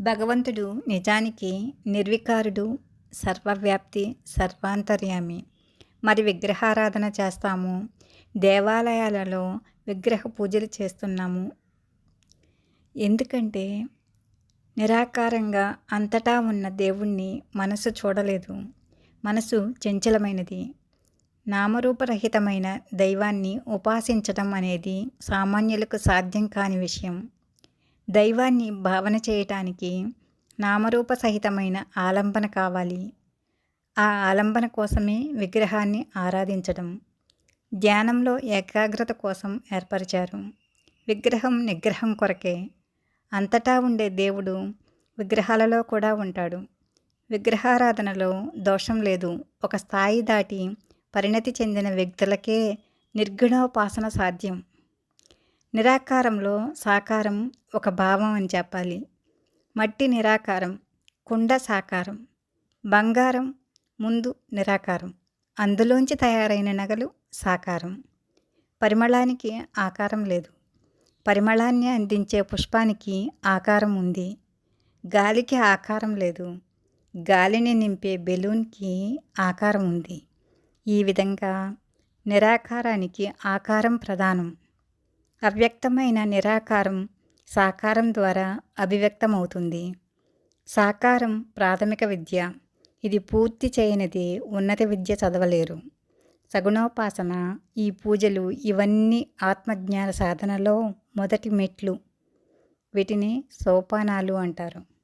భగవంతుడు నిజానికి నిర్వికారుడు సర్వవ్యాప్తి సర్వాంతర్యామి. మరి విగ్రహారాధన చేస్తాము దేవాలయాలలో విగ్రహ పూజలు చేస్తున్నాము. ఎందుకంటే నిరాకారంగా అంతటా ఉన్న దేవుణ్ణి మనసు చూడలేదు. మనసు చంచలమైనది. నామరూపరహితమైన దైవాన్ని ఉపాసించటం అనేది సామాన్యులకు సాధ్యం కాని విషయం. దైవాన్ని భావన చేయటానికి నామరూప సహితమైన ఆలంబన కావాలి. ఆ ఆలంబన కోసమే విగ్రహాన్ని ఆరాధించడం ధ్యానంలో ఏకాగ్రత కోసం ఏర్పరిచారు. విగ్రహం నిగ్రహం కొరకే అంతటా ఉండే దేవుడు విగ్రహాలలో కూడా ఉంటాడు. విగ్రహారాధనలో దోషం లేదు. ఒక స్థాయి దాటి పరిణతి చెందిన వ్యక్తులకే నిర్గుణోపాసన సాధ్యం. నిరాకారంలో సాకారం ఒక భావం అని చెప్పాలి. మట్టి నిరాకారం కుండ సాకారం బంగారం ముందు నిరాకారం అందులోంచి తయారైన నగలు సాకారం. పరిమళానికి ఆకారం లేదు. పరిమళాన్ని అందించే పుష్పానికి ఆకారం ఉంది. గాలికి ఆకారం లేదు. గాలిని నింపే బెలూన్కి ఆకారం ఉంది. ఈ విధంగా నిరాకారానికి ఆకారం ప్రధానం. అవ్యక్తమైన నిరాకారం సాకారం ద్వారా అభివ్యక్తమవుతుంది. సాకారం ప్రాథమిక విద్య. ఇది పూర్తి చేయనిది ఉన్నత విద్య చదవలేరు. సగుణోపాసన ఈ పూజలు ఇవన్నీ ఆత్మజ్ఞాన సాధనలో మొదటి మెట్లు. వీటిని సోపానాలు అంటారు.